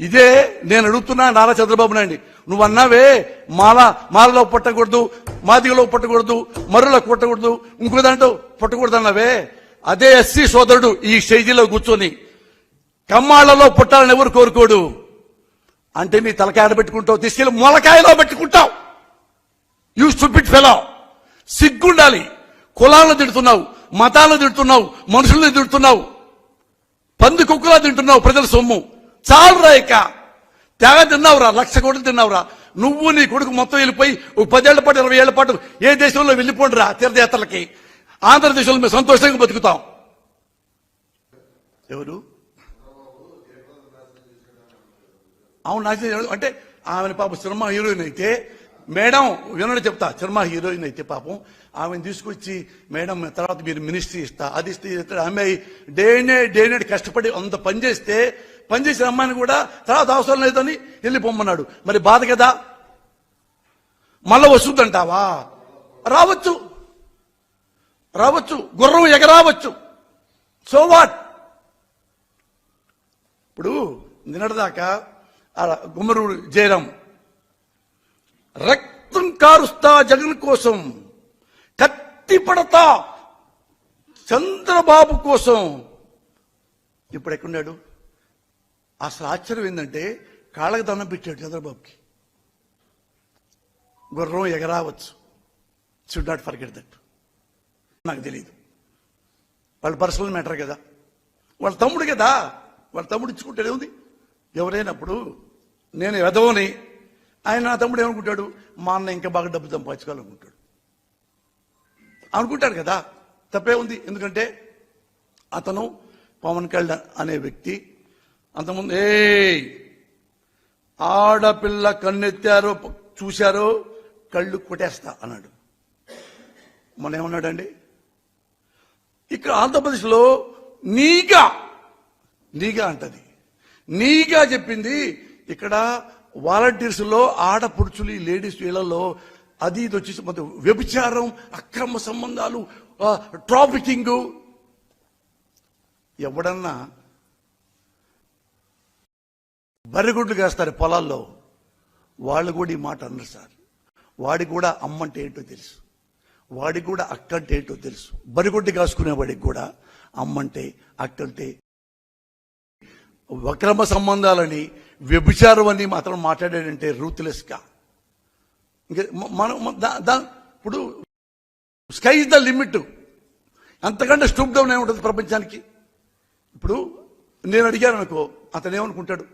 ఇదే నేను అడుగుతున్నా నారా చంద్రబాబు నాయుడు నువ్వు అన్నావే మాల మాలలో పుట్టకూడదు మాదిగలో పుట్టకూడదు మరులకు పుట్టకూడదు ఇంకో దాంట్లో పుట్టకూడదు అన్నావే అదే ఎస్సీ సోదరుడు ఈ స్టేజీలో కూర్చొని కమ్మాళ్ళలో పుట్టాలని ఎవరు కోరుకోడు? అంటే నీ తలకాయ పెట్టుకుంటావు తీసుకెళ్ళి మొలకాయలో పెట్టుకుంటావు. యూ స్టూపిడ్ ఫెలో సిగ్గుండాలి. కులాలను తిడుతున్నావు మతాలను తిడుతున్నావు మనుషుల్ని తిడుతున్నావు పంది కుక్కలా తింటున్నావు ప్రజల సొమ్ము. చాలు రాయక తెగ తిన్నావురా లక్ష కోట్లు తిన్నావురా. నువ్వు నీ కొడుకు మొత్తం వెళ్ళిపోయి పదేళ్ళ పాటు ఇరవై ఏళ్ళ పాటు ఏ దేశంలో వెళ్ళిపోండిరా తీర్థయాత్రలకి? ఆంధ్రదేశంలో మేము సంతోషంగా బతుకుతాం. ఎవరు? అవును నాశనం అంటే ఆమెను పాపం సినిమా హీరోయిన్ అయితే మేడం వినడం చెప్తా సినిమా హీరోయిన్ అయితే పాపం ఆమెను తీసుకొచ్చి మేడం తర్వాత మీరు మినిస్ట్రీ ఇస్తా అది ఇస్తే ఆమె డే డేనేట్ కష్టపడి అంత పని చేస్తే పని చేసిన అమ్మాయిని కూడా తర్వాత అవసరం లేదని వెళ్ళి పొమ్మన్నాడు. మరి బాధ కదా? మళ్ళా వస్తుందంటావా? రావచ్చు. రావచ్చు. గుర్రం ఎగరావచ్చు. So what? ఇప్పుడు నిన్నటిదాకా ఆ జయరాం రక్తం కారుస్తా జగన్ కోసం కత్తి పడతా చంద్రబాబు కోసం. ఇప్పుడు ఎక్కడున్నాడు? అసలు ఆశ్చర్యం ఏంటంటే కాళ్ళకి దండం పెట్టాడు చంద్రబాబుకి. గుర్రం ఎగరావచ్చు. షుడ్ నాట్ ఫర్గెట్ దట్ నాకు తెలియదు వాళ్ళ పర్సనల్ మ్యాటర్ కదా. వాళ్ళ తమ్ముడు కదా. వాళ్ళ తమ్ముడు ఇచ్చుకుంటాడు ఏముంది? ఎవరైనప్పుడు నేను వెదవని ఆయన నా తమ్ముడు ఏమనుకుంటాడు? మా అన్న ఇంకా బాగా డబ్బు సంపాదించుకోవాలనుకుంటాడు. అనుకుంటాడు కదా. తప్పే ఉంది. ఎందుకంటే అతను పవన్ కళ్యాణ్ అనే వ్యక్తి అంతకుముందు ఏ ఆడపిల్ల కన్నెత్తారో చూశారో కళ్ళు కొట్టేస్తా అన్నాడు. మొన్న ఏమన్నాడండి? ఇక్కడ ఆంధ్రప్రదేశ్లో నీగా నీగా అంటది. నీగా చెప్పింది ఇక్కడ వాలంటీర్స్లో ఆడపడుచులు ఈ లేడీస్ వీళ్ళలో అది ఇది వచ్చేసి మొత్తం వ్యభిచారం అక్రమ సంబంధాలు ట్రాఫికింగ్ ఎవడన్నా బరిగుడ్లు వేస్తారు పొలాల్లో. వాళ్ళు కూడా ఈ మాట అన్నారు సార్. వాడికి కూడా అమ్మంటే ఏంటో తెలుసు. వాడికి కూడా అక్కంటే ఏంటో తెలుసు. బరిగొడ్డి కాసుకునే వాడికి కూడా అమ్మంటే అక్కంటే వక్రమ సంబంధాలని వ్యభిచారం అని మాత్రం మాట్లాడాడంటే రూత్లెస్గా ఇంకా మనం దా- ఇప్పుడు స్కై ఇస్ ద లిమిట్ అంతకంటే స్టూప్ డౌన్ ఏముంటుంది ప్రపంచానికి? ఇప్పుడు నేను అడిగాను అనుకో అతను ఏమనుకుంటాడు?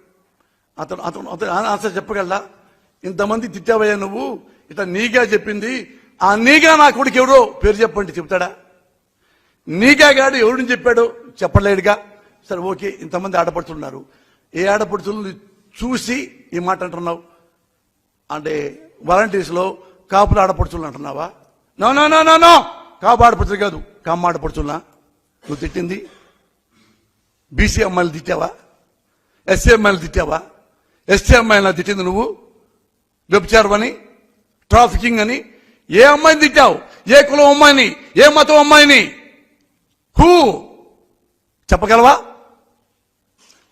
అతను అతను అతను ఆన్సర్ చెప్పగలరా ఇంతమంది తిట్టావయ్యా నువ్వు? ఇట్లా నీగా చెప్పింది. ఆ నీగా నా కొడుకు ఎవరో? పేరు చెప్పండి చెప్తాడా? నీగా గాడు ఎవరిని చెప్పాడో? చెప్పలేడుగా. సరే ఓకే ఇంతమంది ఆడపడుతున్నారు ఏ ఆడపడుతులను చూసి ఈ మాట అంటున్నావు? అంటే వాలంటీర్స్లో కాపులు ఆడపడుతున్నా అంటున్నావా? No no no no no! Kapu ఆడపడుతుంది కాదు కమ్మ ఆడపడుతున్నా నువ్వు తిట్టింది? బీసీ అమ్మాయిలు తిట్టావా? ఎస్సీ అమ్మాయిలు తిట్టావా? ఎస్టీ అమ్మాయిని తిట్టింది నువ్వు? వ్యభిచారం అని ట్రాఫికింగ్ అని ఏ అమ్మాయిని తిట్టావు? ఏ కులం అమ్మాయిని? ఏ మతం అమ్మాయిని? హూ! చెప్పగలవా?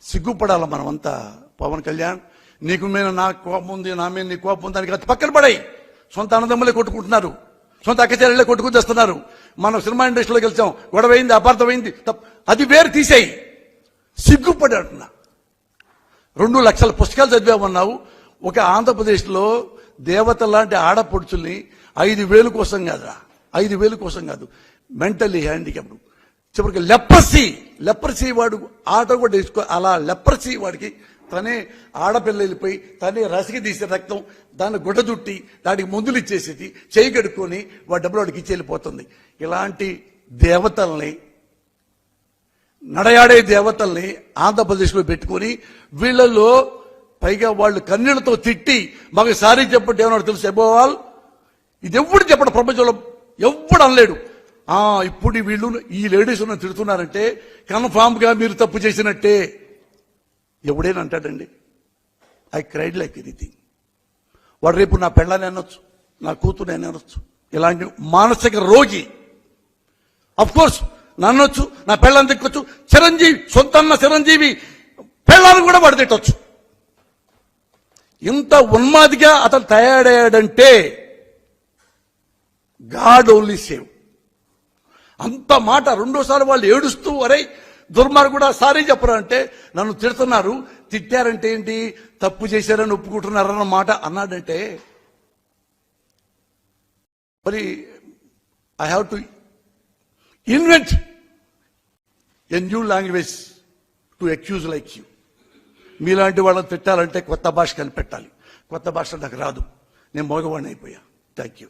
సిగ్గుపడాల మనమంతా పవన్ కళ్యాణ్? నీకు మీద నా కోపం ఉంది నా మీద నీ కోపం ఉంది దానికి పక్కన పడాయి. సొంత అన్నదమ్ములే కొట్టుకుంటున్నారు. సొంత అక్కచెల్లెళ్ళే కొట్టుకుని తెస్తున్నారు. మనం సినిమా ఇండస్ట్రీలోకి వెళ్తాం. గొడవ అయింది అపార్థమైంది తప్ప- అది వేరు తీసేయి. సిగ్గుపడి అంటున్నా. రెండు లక్షల పుస్తకాలు చదివామన్నావు. ఒక ఆంధ్రప్రదేశ్లో దేవత లాంటి ఆడపడుచుల్ని ఐదు వేలు కోసం కాదురా. ఐదు వేలు కోసం కాదు. Mentally handicapped. చివరికి లెప్రసీ లెప్రసీ వాడు ఆట కూడా వేసుకో అలా లెప్రసీ వాడికి తనే ఆడపిల్ల వెళ్ళిపోయి తనే రసికి తీసే రక్తం దాన్ని గుడ్డ చుట్టి దానికి మందులు ఇచ్చేసేది చేయి కడుక్కొని వాడి డబ్బులు వాడికి ఇచ్చి వెళ్ళిపోతుంది. ఇలాంటి దేవతల్ని నడయాడే దేవతల్ని ఆంధ్రప్రదేశ్లో పెట్టుకొని వీళ్ళల్లో పైగా వాళ్ళు కన్నీళ్ళతో తిట్టి మాకు సారీ చెప్పండి ఏమన్నా తెలుసు ఎబోవాల్ ఇది ఎవడు చెప్పడు ప్రపంచంలో ఎవడు అనలేడు. ఆ ఇప్పుడు వీళ్ళు ఈ లేడీస్ ఉన్న తిడుతున్నారంటే కన్ఫామ్గా మీరు తప్పు చేసినట్టే. ఎవడైనా అంటాడండి ఐ క్రైడ్ లైక్ ఎనీథింగ్. వాడు రేపు నా పెళ్ళని అనొచ్చు నా కూతురు అనొచ్చు ఇలాంటి మానసిక రోగి. అఫ్ కోర్స్ నన్నొచ్చు నా పెళ్ళని తిక్కొచ్చు చిరంజీవి సొంతన్న చిరంజీవి పిల్లలను కూడా వాడు ఇంత ఉన్మాదిగా అతను తయారయ్యాడంటే గాడ్ ఓన్లీ సేవ్. అంత మాట రెండోసారి వాళ్ళు ఏడుస్తూ అరే దుర్మార్గుడా సారీ చెప్పరా అంటే నన్ను తిడుతున్నారు తిట్టారంటే ఏంటి తప్పు చేశారని ఒప్పుకుంటున్నారన్న మాట అన్నాడంటే మరి I have to invent a new language to accuse like you మీలాంటి వాళ్ళని తిట్టాలంటే కొత్త భాష కనిపెట్టాలి. కొత్త భాష నాకు రాదు. నేను మగవాడిని అయిపోయా. Thank you